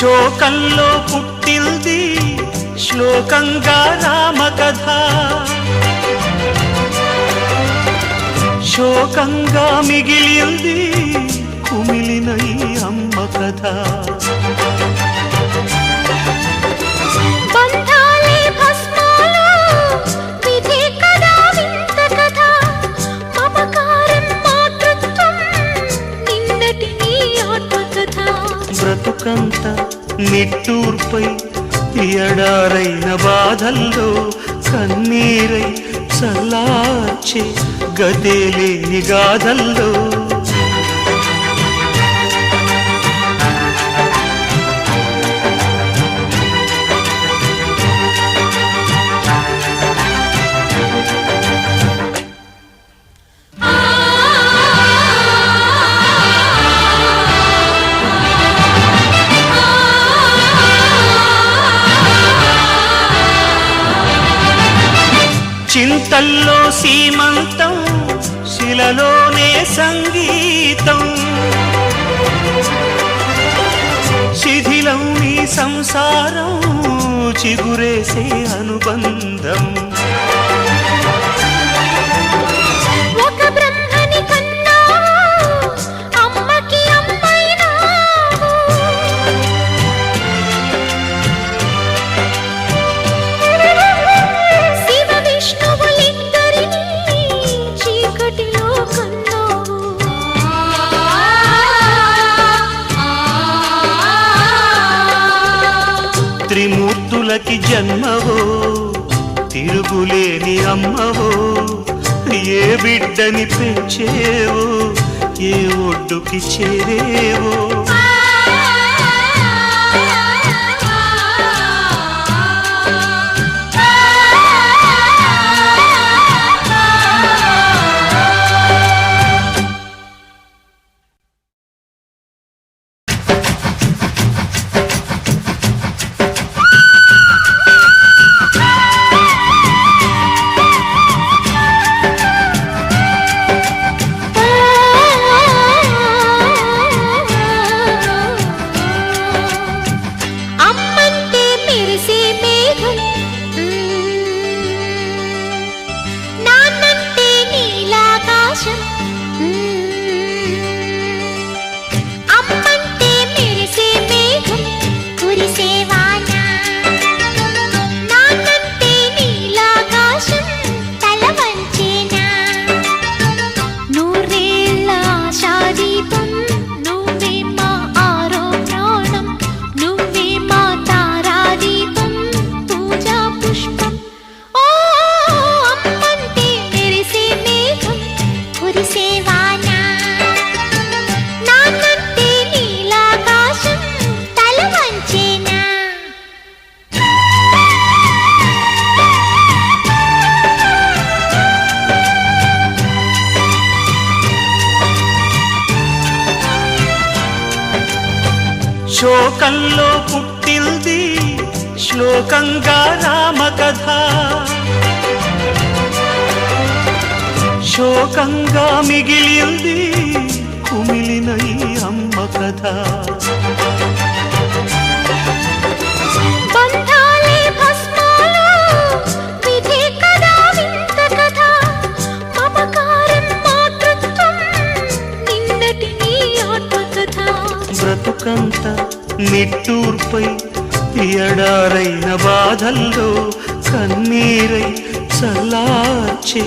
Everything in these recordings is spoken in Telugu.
శోకంలో పుట్టింది శ్లోకంగా రామకథ. శోకంగా మిగిలింది కుమిలిన ఈ అమ్మ కథ. నిట్టూర్పై ఎడారైన బాధల్లో కన్నీరై చల్లార్చే గదే లేని గాథల్లో చింతల్లో సీమంతం శిలలోనే సంగీతం. శిథిలం నీ సంసారం చిగురేసే అనుబంధం. త్రిమూర్తులకి జన్మవో తిరుగులేని అమ్మవో ఏ బిడ్డని పెంచేవో ఏ ఒడ్డుకి చేరేవో. 是。శోకంలో పుట్టింది శ్లోకంగా రామకథ. శోకంగా మిగిలింది కుమిలిన ఈ అమ్మ కథ. బ్రతుకంత నిట్టూర్పై ఎడారైన బాధల్లో కన్నీరై చల్లార్చే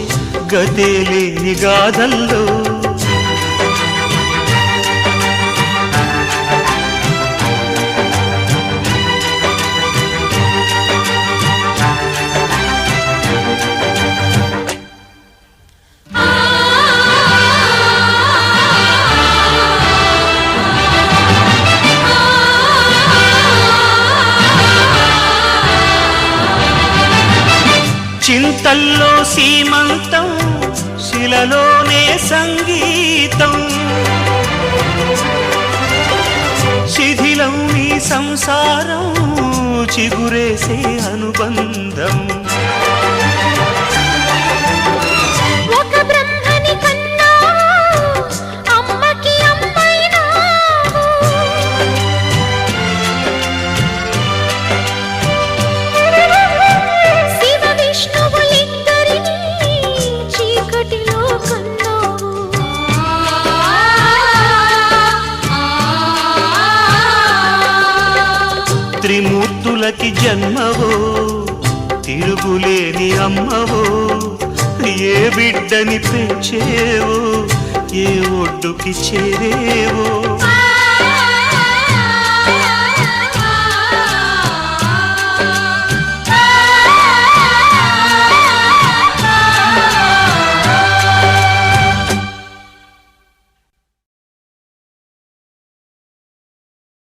గదే లేని గాథల్లో చింతల్లో సీమంతం శిలలోనే సంగీతం. శిథిలం నీ సంసారం చిగురేసే అనుబంధం. పశువులకి జన్మవో తిరుగులేని అమ్మవో ఏ బిడ్డని పెంచేవో ఏ ఒడ్డుకి చేరేవో.